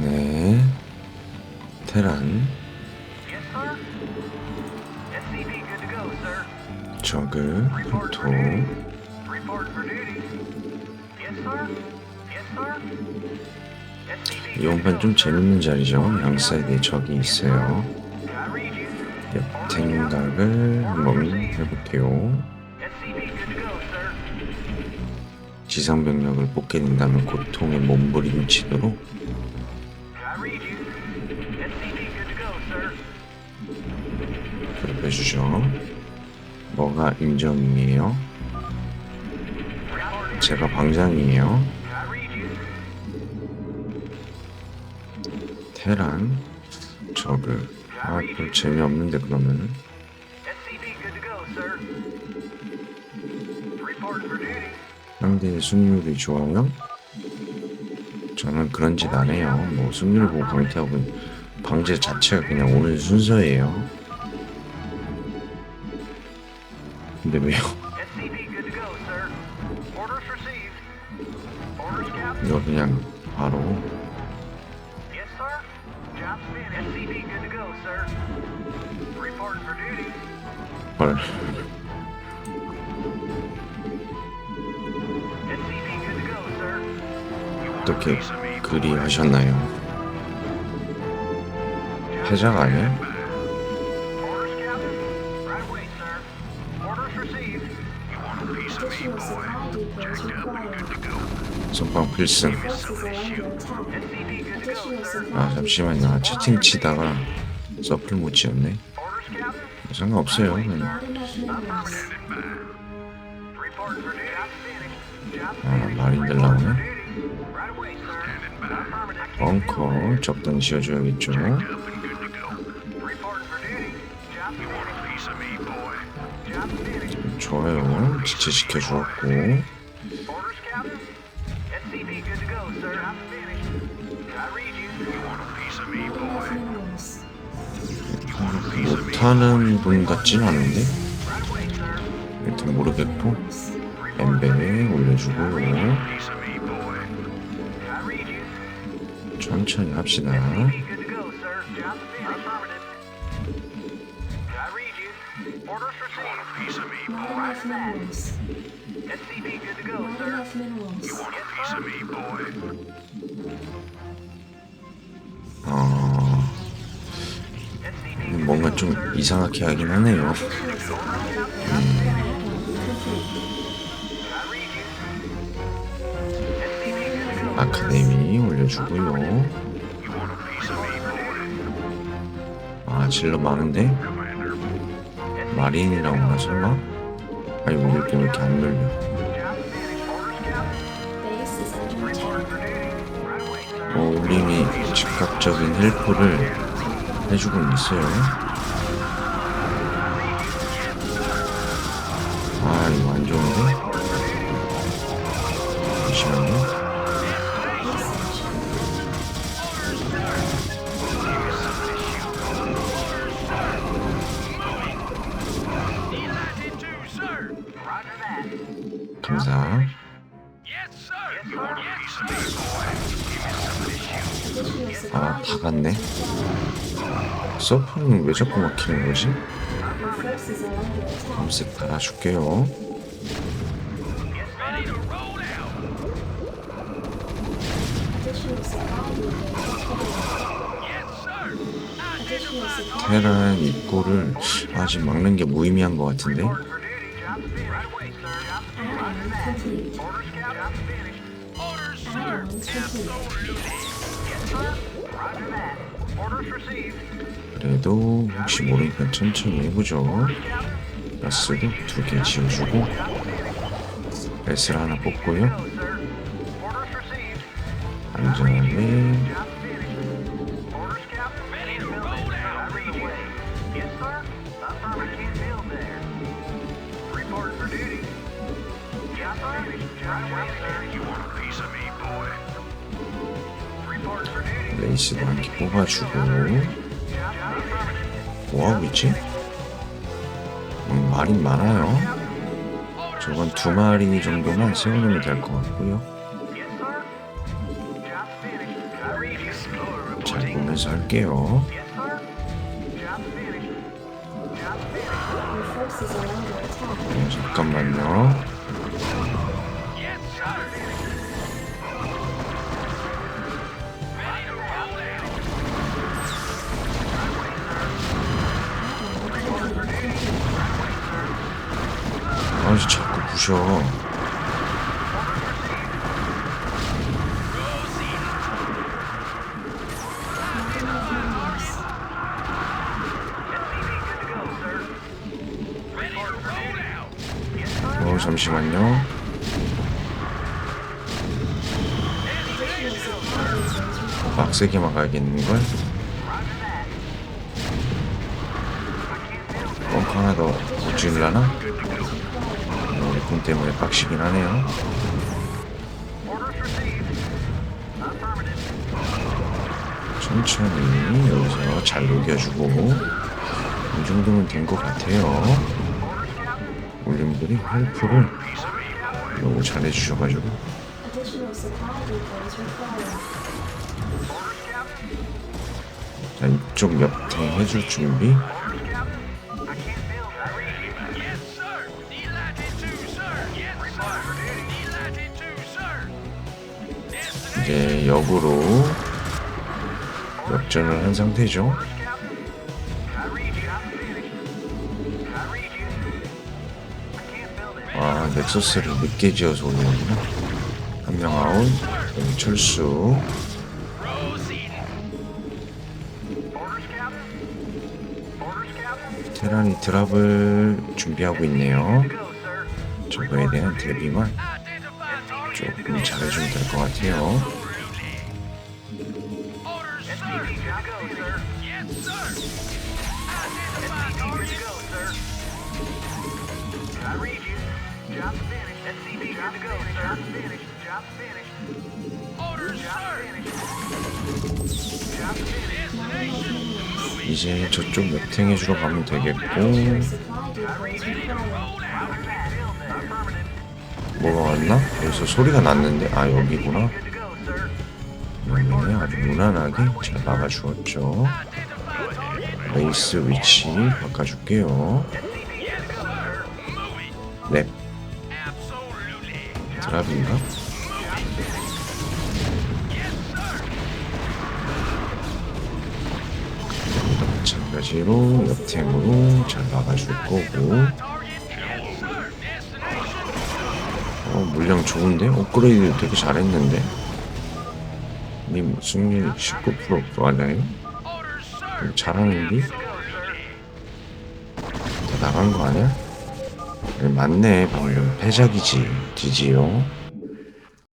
네. 테란. 저그, 불토, duty. Reporting for duty. Yes, sir. Yes, sir. SCV 이번 판 좀 재밌는 자리죠. 양 사이드에 적이 있어요. 옆 생각을 한번 해볼게요. 지상 병력을 뽑게 된다면 고통에 to go, sir. 괴롭혀 주죠. 뭐가 인정이에요? 제가 방장이에요. 테란, 저그. 아, 별 재미없는데 그러면은 상대의 승률이 좋아요? 저는 그런 짓 안 해요. 뭐 승률 보고 강퇴하고 방제 자체가 그냥 오는 순서예요. 근데 왜요? 이거 그냥 바로 Yes, 어떻게 그리 하셨나요? 해적 아니야? 선빵 필승. 아 잠시만요. 아, 채팅 치다가 서플 못 지었네. 상관없어요. 그냥. 아. 마린들 나오네. 벙커 적당히 지어줘야겠죠. 좋아요. 지체시켜 주었고. 못하는 분 같진 않은데. 일단 모르겠고. 엠벨에 올려주고 천천히 합시다. 어, 뭔가 좀. 이상하게 하긴 하네요. Additional 아카데미 올려주고요. 아 질러 많은데 마린이라고 하나 설마? 아니 왜 이렇게 왜 이렇게 안 눌려? Job finished. Orders, Captain. Base is under attack. For duty. Right away, sir. 어, 우림이 즉각적인 헬프를 해주고 있어요. 아, 갔네. 서프는 왜 자꾸 막히는 거지? 검색 달아줄게요. 테란 입구를 아직 막는 게 무의미한 것 같은데? 그래도 혹시 모르니까 천천히 해보죠. 가스도 두 개 지어주고 베스를 하나 뽑고요. 안전하게. You want a piece of me, boy? 레이스도 한 개 뽑아주고. 뭐하고 있지? 음, 말이 많아요. 저건 두 마리 정도만 세워놓으면 될 것 같고요. 잘. 보면서 할게요. 네, 잠깐만요. 아주 자꾸 부셔. 어, 잠시만요. Required. 빡세게 막아야겠는걸? 벙커 하나 더 못질라나? 군 때문에 빡시긴 하네요. 천천히 여기서 잘 녹여주고 이 정도면 된 것 같아요. 올림들이 헬프를 너무 잘해주셔가지고. 자 이쪽 옆탱 해줄 준비 이제 역으로 역전을 한 상태죠. 아 넥서스를 늦게 지어서 올리는구나. 한 명 아웃 여기 철수. 테란이 드랍을 준비하고 있네요. 저거에 대한 대비만. 조금 잘해주면 될 것 같아요. 이제 저쪽 역탱 해주러 가면 되겠고. 뭐가 왔나? 여기서 소리가 났는데 아 여기구나. 여기는 아주 무난하게 잘 막아주었죠. 레이스 위치 바꿔줄게요. 넵 Absolutely. 드랍인가? 마찬가지로 옆탱으로 잘 막아줄 거고. 어 물량 좋은데? 업그레이드 되게 잘했는데 님 승률 19% 맞아요? Orders, sir. 잘하는데? 다 나간 거 아니야? 아니, 맞네 방금 패작이지 디지요